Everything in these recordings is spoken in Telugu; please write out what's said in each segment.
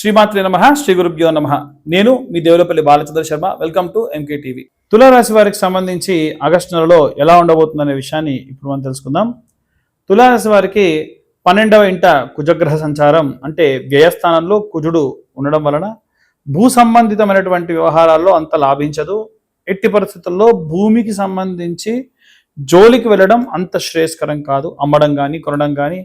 శ్రీమాత్రి నమ శ్రీ గురుభ్యో నమ. నేను మీ Devulapalli Balachandra Sharma welcome to MK TV తులారాశి వారికి సంబంధించి ఆగస్టు నెలలో ఎలా ఉండబోతుందనే విషయాన్ని ఇప్పుడు మనం తెలుసుకుందాం. తులారాశి వారికి పన్నెండవ ఇంట కుజగ్రహ సంచారం అంటే వ్యయస్థానంలో కుజుడు ఉండడం వలన భూ సంబంధితమైనటువంటి వ్యవహారాల్లో అంత లాభించదు. ఎట్టి పరిస్థితుల్లో భూమికి సంబంధించి జోలికి వెళ్ళడం అంత శ్రేయస్కరం కాదు. అమ్మడం కానీ కొనడం కానీ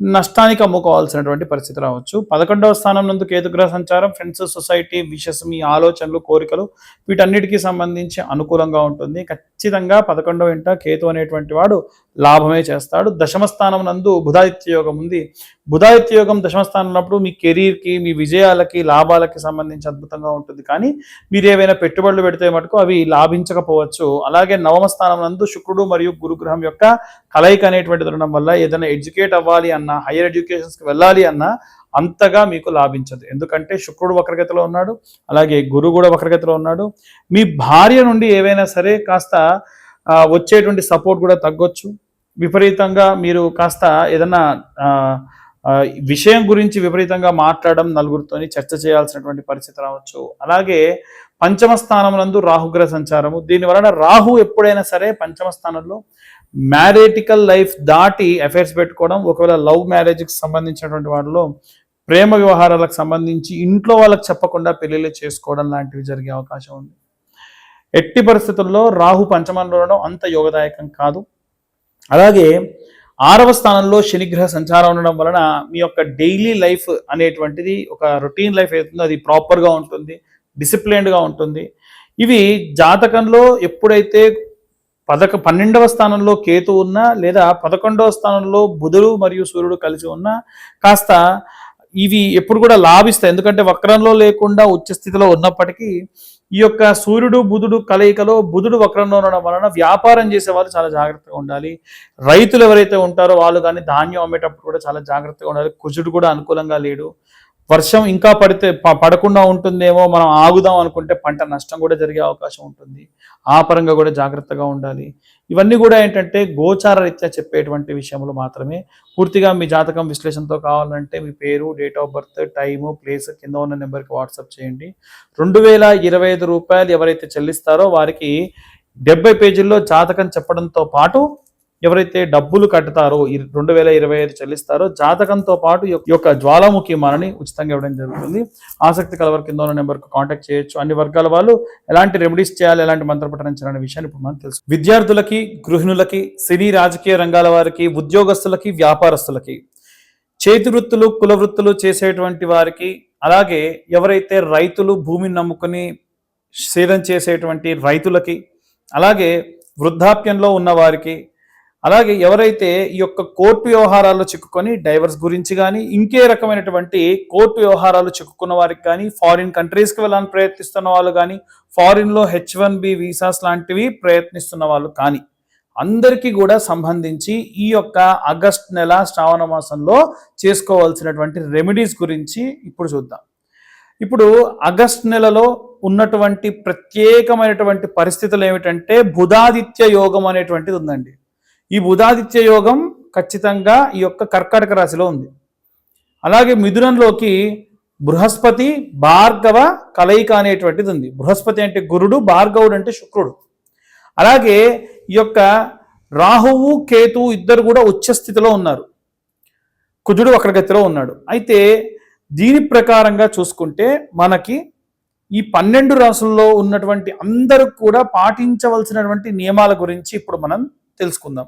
నష్టానికి అమ్ముకోవాల్సినటువంటి పరిస్థితి రావచ్చు. పదకొండవ స్థానం నందు కేతుగ్రహ సంచారం ఫ్రెండ్స్ సొసైటీ విషస్ మీ ఆలోచనలు కోరికలు వీటన్నిటికీ సంబంధించి అనుకూలంగా ఉంటుంది. ఖచ్చితంగా పదకొండవ ఇంట కేతు అనేటువంటి వాడు లాభమే చేస్తాడు. దశమ స్థానం నందు బుధాదిత్య యోగం ఉంది. బుధాదిత్య యోగం దశమ స్థానం ఉన్నప్పుడు మీ కెరీర్కి మీ విజయాలకి లాభాలకి సంబంధించి అద్భుతంగా ఉంటుంది. కానీ మీరు ఏవైనా పెట్టుబడులు పెడితే మటుకు అవి లాభించకపోవచ్చు. అలాగే నవమ స్థానం నందు శుక్రుడు మరియు గురుగ్రహం యొక్క కలయిక అనేటువంటి ఉండడం వల్ల ఏదైనా ఎడ్యుకేట్ అవ్వాలి అన్న హైయర్ ఎడ్యుకేషన్స్కి వెళ్ళాలి అన్నా అంతగా మీకు లాభించదు. ఎందుకంటే శుక్రుడు వక్రగతిలో ఉన్నాడు అలాగే గురువు కూడా వక్రగతిలో ఉన్నాడు. మీ భార్య నుండి ఏవైనా సరే కాస్త వచ్చేటువంటి సపోర్ట్ కూడా తగ్గొచ్చు. విపరీతంగా మీరు కాస్త ఏదన్నా విషయం గురించి విపరీతంగా మాట్లాడడం నలుగురితోని చర్చ చేయాల్సినటువంటి పరిస్థితి రావచ్చు. అలాగే పంచమ స్థానం నందు రాహుగ్రహ సంచారము. దీని వలన రాహు ఎప్పుడైనా సరే పంచమ స్థానంలో మ్యారేటికల్ లైఫ్ దాటి అఫైర్స్ పెట్టుకోవడం ఒకవేళ లవ్ మ్యారేజ్కి సంబంధించినటువంటి వాటిలో ప్రేమ వ్యవహారాలకు సంబంధించి ఇంట్లో వాళ్ళకి చెప్పకుండా పెళ్ళిళ్ళు చేసుకోవడం లాంటివి జరిగే అవకాశం ఉంది. ఎట్టి పరిస్థితుల్లో రాహు పంచమంలో ఉండడం అంత యోగదాయకం కాదు. అలాగే ఆరవ స్థానంలో శనిగ్రహ సంచారం ఉండడం వలన మీ యొక్క డైలీ లైఫ్ అనేటువంటిది ఒక రొటీన్ లైఫ్ అవుతుందో అది ప్రాపర్గా ఉంటుంది డిసిప్లైన్డ్గా ఉంటుంది. ఇవి జాతకంలో ఎప్పుడైతే పదక పన్నెండవ స్థానంలో కేతు ఉన్నా లేదా పదకొండవ స్థానంలో బుధుడు మరియు సూర్యుడు కలిసి ఉన్నా కాస్త ఇవి ఎప్పుడు కూడా లాభిస్తాయి. ఎందుకంటే వక్రంలో లేకుండా ఉచ్చ స్థితిలో ఉన్నప్పటికీ ఈ యొక్క సూర్యుడు బుధుడు కలయికలో బుధుడు వక్రంలో ఉండడం వలన వ్యాపారం చేసే వాళ్ళు చాలా జాగ్రత్తగా ఉండాలి. రైతులు ఎవరైతే ఉంటారో వాళ్ళు కానీ ధాన్యం అమ్మేటప్పుడు కూడా చాలా జాగ్రత్తగా ఉండాలి. కుజుడు కూడా అనుకూలంగా లేడు. వర్షం ఇంకా పడితే పడకుండా ఉంటుందేమో మనం ఆగుదాం అనుకుంటే పంట నష్టం కూడా జరిగే అవకాశం ఉంటుంది. ఆ పరంగా కూడా జాగ్రత్తగా ఉండాలి. ఇవన్నీ కూడా ఏంటంటే గోచార రీత్యా చెప్పేటువంటి విషయములు మాత్రమే. పూర్తిగా మీ జాతకం విశ్లేషణతో కావాలంటే మీ పేరు date of birth time place కింద ఉన్న నెంబర్కి వాట్సాప్ చేయండి. రెండు వేల ఇరవై ఐదు రూపాయలు ఎవరైతే చెల్లిస్తారో వారికి డెబ్బై పేజీల్లో జాతకం చెప్పడంతో పాటు ఎవరైతే డబ్బులు కట్టుతారో రెండు వేల ఇరవై ఐదు చెల్లిస్తారో జాతకంతో పాటు యొక్క జ్వాలాముఖి మాలని ఉచితంగా ఇవ్వడం జరుగుతుంది. ఆసక్తి కలవర్ కింద ఉన్న నెంబర్కు కాంటాక్ట్ చేయొచ్చు. అన్ని వర్గాల వాళ్ళు ఎలాంటి రెమెడీస్ చేయాలి ఎలాంటి మంత్రపఠనం చేయాలనే విషయాన్ని ఇప్పుడు మనం తెలుసు విద్యార్థులకి గృహిణులకి సినీ రాజకీయ రంగాల వారికి ఉద్యోగస్తులకి వ్యాపారస్తులకి చేతి వృత్తులు కుల వృత్తులు చేసేటువంటి వారికి అలాగే ఎవరైతే రైతులు భూమిని నమ్ముకొని సేదం చేసేటువంటి రైతులకి అలాగే వృద్ధాప్యంలో ఉన్న వారికి అలాగే ఎవరైతే ఈ యొక్క కోర్టు వ్యవహారాల్లో చిక్కుకొని డైవర్స్ గురించి కానీ ఇంకే రకమైనటువంటి కోర్టు వ్యవహారాలు చిక్కుకున్న వారికి కానీ ఫారిన్ కంట్రీస్కి వెళ్ళాలని ప్రయత్నిస్తున్న వాళ్ళు కానీ ఫారిన్లో హెచ్ వన్ బి వీసాస్ లాంటివి ప్రయత్నిస్తున్న వాళ్ళు కానీ అందరికీ కూడా సంబంధించి ఈ యొక్క ఆగస్ట్ నెల శ్రావణ మాసంలో చేసుకోవాల్సినటువంటి రెమెడీస్ గురించి ఇప్పుడు చూద్దాం. ఇప్పుడు ఆగస్ట్ నెలలో ఉన్నటువంటి ప్రత్యేకమైనటువంటి పరిస్థితులు ఏమిటంటే బుధాదిత్య యోగం అనేటువంటిది ఉందండి. ఈ బుధాదిత్య యోగం ఖచ్చితంగా ఈ యొక్క కర్కాటక రాశిలో ఉంది. అలాగే మిథునంలోకి బృహస్పతి భార్గవ కలయిక అనేటువంటిది ఉంది. బృహస్పతి అంటే గురుడు భార్గవుడు అంటే శుక్రుడు. అలాగే ఈ యొక్క రాహువు కేతువు ఇద్దరు కూడా ఉచ్చ స్థితిలో ఉన్నారు. కుజుడు వక్రగతిలో ఉన్నాడు. అయితే దీని ప్రకారంగా చూసుకుంటే మనకి ఈ పన్నెండు రాసుల్లో ఉన్నటువంటి అందరూ కూడా పాటించవలసినటువంటి నియమాల గురించి ఇప్పుడు మనం తెలుసుకుందాం.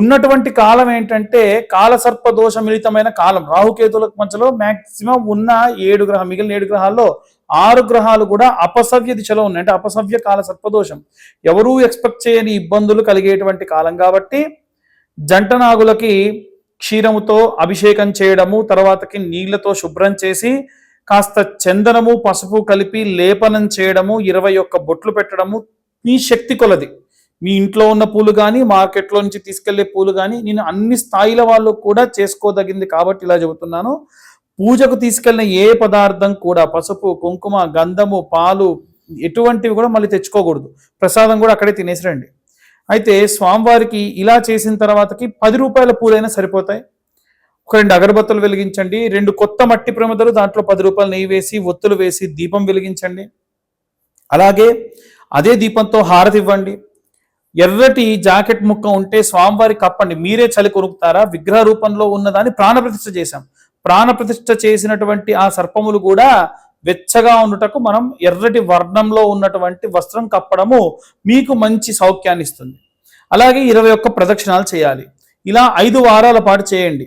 ఉన్నటువంటి కాలం ఏంటంటే కాలసర్ప దోష మిళితమైన కాలం. రాహుకేతుల మధ్యలో మ్యాక్సిమం ఉన్న ఏడు గ్రహం మిగిలిన ఏడు గ్రహాల్లో ఆరు గ్రహాలు కూడా అపసవ్య దిశలో ఉన్నాయి. అంటే అపసవ్య కాల సర్పదోషం ఎవరూ ఎక్స్పెక్ట్ చేయని ఇబ్బందులు కలిగేటువంటి కాలం కాబట్టి జంట నాగులకి క్షీరముతో అభిషేకం చేయడము తర్వాతకి నీళ్ళతో శుభ్రం చేసి కాస్త చందనము పసుపు కలిపి లేపనం చేయడము ఇరవై ఒక్క బొట్లు పెట్టడము ఈ శక్తి కొలది. మీ ఇంట్లో ఉన్న పూలు కానీ మార్కెట్లో నుంచి తీసుకెళ్ళే పూలు కానీ నేను అన్ని స్థాయిల వాళ్ళు కూడా చేసుకోదగింది కాబట్టి ఇలా చెబుతున్నాను. పూజకు తీసుకెళ్ళిన ఏ పదార్థం కూడా పసుపు కుంకుమ గంధము పాలు ఎటువంటివి కూడా మళ్ళీ తెచ్చుకోకూడదు. ప్రసాదం కూడా అక్కడే తినేసి రండి అయితే స్వామివారికి ఇలా చేసిన తర్వాతకి పది రూపాయల పూలైనా సరిపోతాయి. ఒక రెండు అగరబత్తులు వెలిగించండి రెండు కొత్త మట్టి ప్రమిదలు దాంట్లో పది రూపాయలు నెయ్యి వేసి ఒత్తులు వేసి దీపం వెలిగించండి. అలాగే అదే దీపంతో హారతి ఇవ్వండి. ఎర్రటి జాకెట్ ముక్క ఉంటే స్వామివారికి కప్పండి. మీరే చలి కొనుక్కుతారా విగ్రహ రూపంలో ఉన్నదాన్ని ప్రాణప్రతిష్ఠ చేశాం. ప్రాణప్రతిష్ఠ చేసినటువంటి ఆ సర్పములు కూడా వెచ్చగా ఉండుటకు మనం ఎర్రటి వర్ణంలో ఉన్నటువంటి వస్త్రం కప్పడము మీకు మంచి సౌఖ్యాన్ని ఇస్తుంది. అలాగే ఇరవై ఒక్క ప్రదక్షిణాలు చేయాలి. ఇలా ఐదు వారాల పాటు చేయండి.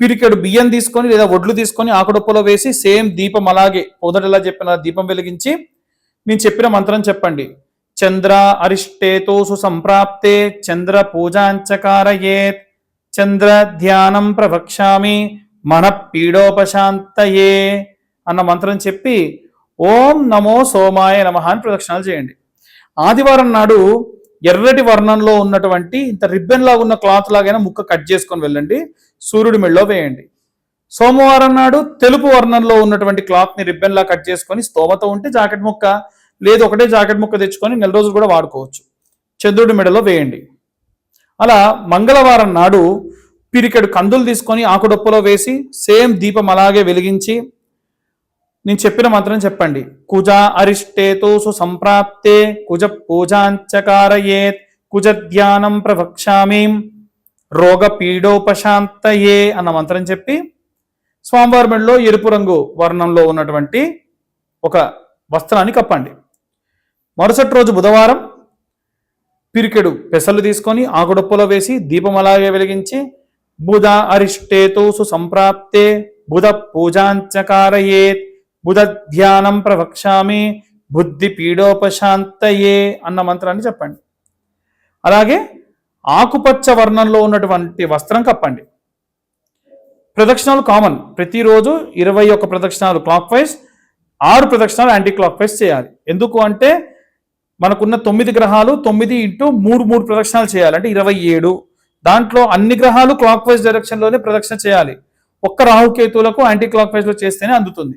పిరికెడు బియ్యం తీసుకొని లేదా ఒడ్లు తీసుకొని ఆకుడొప్పలో వేసి సేమ్ దీపం అలాగే మొదటిలా చెప్పిన దీపం వెలిగించి నేను చెప్పిన మంత్రం చెప్పండి. చంద్ర అరిష్టేతోసు సంప్రాప్తే చంద్ర పూజాంచకారయేత్ చంద్ర ధ్యానం ప్రవక్ష్యామి మన పీడోపశాంతయే అన్న మంత్రం చెప్పి ఓం నమో సోమాయ నమ అని ప్రదక్షిణాలు చేయండి. ఆదివారం నాడు ఎర్రటి వర్ణంలో ఉన్నటువంటి ఇంత రిబ్బన్ లాగా ఉన్న క్లాత్ లాగైనా ముక్క కట్ చేసుకొని వెళ్ళండి. సూర్యుడి మెళ్ళలో వేయండి. సోమవారం నాడు తెలుపు వర్ణంలో ఉన్నటువంటి క్లాత్ని లా కట్ చేసుకొని స్తోమత ఉంటే జాకెట్ ముక్క లేదు ఒకటే జాకెట్ ముక్క తెచ్చుకొని నెల రోజులు కూడా వాడుకోవచ్చు. చంద్రుడి మెడలో వేయండి. అలా మంగళవారం నాడు పిరికెడు కందులు తీసుకొని ఆకుడొప్పలో వేసి సేమ్ దీపం అలాగే వెలిగించి నేను చెప్పిన మంత్రం చెప్పండి. కుజ అరిష్టేతో సంప్రాప్తే కుజ పూజాంచకారయేత్ కుజ ధ్యానం ప్రవక్ష్యామి రోగ పీడోపశాంతయే అన్న మంత్రం చెప్పి స్వామివారి మెడలో ఎరుపు రంగు వర్ణంలో ఉన్నటువంటి ఒక వస్త్రాన్ని కప్పండి. మరుసటి రోజు బుధవారం పిరికెడు పెసలు తీసుకొని ఆగుడప్పులో వేసి దీపం అలాగే వెలిగించి బుధ అరిష్టేతో సుసంప్రాప్తే బుధ పూజాంచకారయేత్ బుధ ధ్యానం ప్రవక్ష్యామి బుద్ధి పీడోపశాంతయే అన్న మంత్రాన్ని చెప్పండి. అలాగే ఆకుపచ్చ వర్ణంలో ఉన్నటువంటి వస్త్రం కప్పండి. ప్రదక్షిణాలు కామన్. ప్రతిరోజు ఇరవై ఒక్క ప్రదక్షిణాలు క్లాక్ వైజ్ ఆరు ప్రదక్షిణాలు యాంటీ క్లాక్ వైజ్ చేయాలి. ఎందుకు అంటే మనకున్న తొమ్మిది గ్రహాలు తొమ్మిది ఇంటూ మూడు మూడు ప్రదక్షిణాలు చేయాలి. అంటే ఇరవై ఏడు. దాంట్లో అన్ని గ్రహాలు క్లాక్ వైజ్ డైరెక్షన్లోనే ప్రదక్షిణ చేయాలి. ఒక్క రాహుకేతువులకు యాంటీ క్లాక్ వైజ్లో చేస్తేనే అందుతుంది.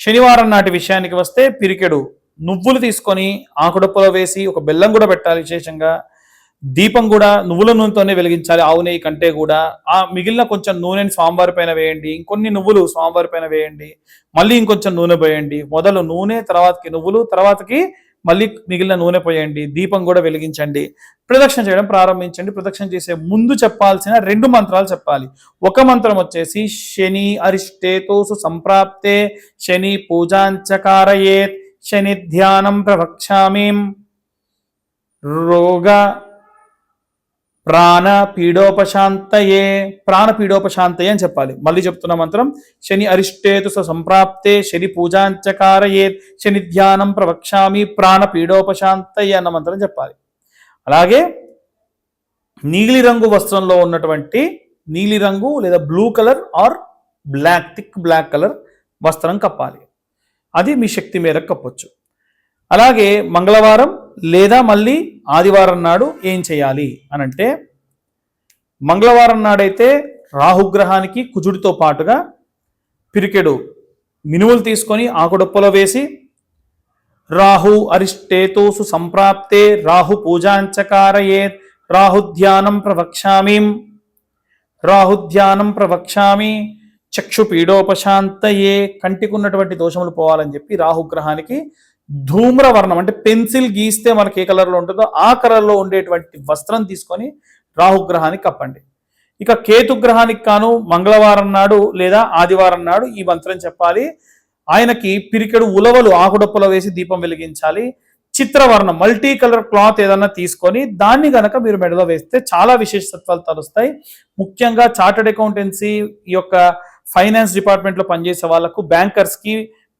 శనివారం నాటి విషయానికి వస్తే పిరికెడు నువ్వులు తీసుకొని ఆకుడప్పులో వేసి ఒక బెల్లం కూడా పెట్టాలి విశేషంగా. దీపం కూడా నువ్వుల నూనెతోనే వెలిగించాలి ఆవు నెయ్యి కంటే కూడా. ఆ మిగిలిన కొంచెం నూనెని స్వామివారి పైన వేయండి ఇంకొన్ని నువ్వులు స్వామివారి పైన వేయండి మళ్ళీ ఇంకొంచెం నూనె పోయండి. మొదలు నూనె తర్వాతకి నువ్వులు తర్వాతకి మళ్ళీ మిగిలిన నూనె పోయండి దీపం కూడా వెలిగించండి ప్రదక్షిణ చేయడం ప్రారంభించండి ప్రదక్షిణ చేసే ముందు చెప్పాల్సిన రెండు మంత్రాలు చెప్పాలి. ఒక మంత్రం వచ్చేసి శని అరిష్టేతోసు సంప్రాప్తే శని పూజాంచకారయేత్ శని ధ్యానం ప్రవక్షామీం రోగ ప్రాణ పీడోపశాంతయే ప్రాణ పీడోపశాంతయే అని చెప్పాలి. మళ్ళీ చెప్తున్న మంత్రం శని అరిష్టేతు సంప్రాప్తే శని పూజాంచకారయే శని ధ్యానం ప్రవక్ష్యామి ప్రాణ పీడోపశాంతయే అన్న మంత్రం చెప్పాలి. అలాగే నీలిరంగు వస్త్రంలో ఉన్నటువంటి నీలిరంగు లేదా blue colour or black thick black colour వస్త్రం కప్పాలి. అది మీ శక్తి మేరకు కప్పొచ్చు. అలాగే మంగళవారం లేదా మళ్ళీ ఆదివారం నాడు ఏం చేయాలి అని అంటే మంగళవారం నాడైతే రాహుగ్రహానికి కుజుడితో పాటుగా పిరికెడు మినువులు తీసుకొని ఆకుడొప్పలో వేసి రాహు అరిష్టేతోసు సంప్రాప్తే రాహు పూజాంచకారయే రాహుధ్యానం ప్రవక్ష్యామీం రాహుధ్యానం ప్రవక్ష్యామి చక్షు పీడోపశాంతయే దోషములు పోవాలని చెప్పి రాహుగ్రహానికి ధూమ్ర వర్ణం అంటే పెన్సిల్ గీస్తే మనకి ఏ కలర్లో ఉంటుందో ఆ కలర్లో ఉండేటువంటి వస్త్రం తీసుకొని రాహుగ్రహానికి కప్పండి. ఇక కేతుగ్రహానికి కాను మంగళవారం నాడు లేదా ఆదివారం నాడు ఈ మంత్రం చెప్పాలి. ఆయనకి పిరికెడు ఉలవలు ఆకుడొప్పలో వేసి దీపం వెలిగించాలి. చిత్రవర్ణం మల్టీ కలర్ క్లాత్ ఏదన్నా తీసుకొని దాన్ని గనక మీరు మెడలో వేస్తే చాలా విశేషత్వాలు తలుస్తాయి ముఖ్యంగా చార్టెడ్ అకౌంటెన్సీ ఈ యొక్క ఫైనాన్స్ డిపార్ట్మెంట్లో పనిచేసే వాళ్ళకు బ్యాంకర్స్కి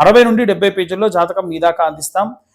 అరవై నుండి డెబ్బై పేజీల్లో జాతకం మీ దాకా అందిస్తాం.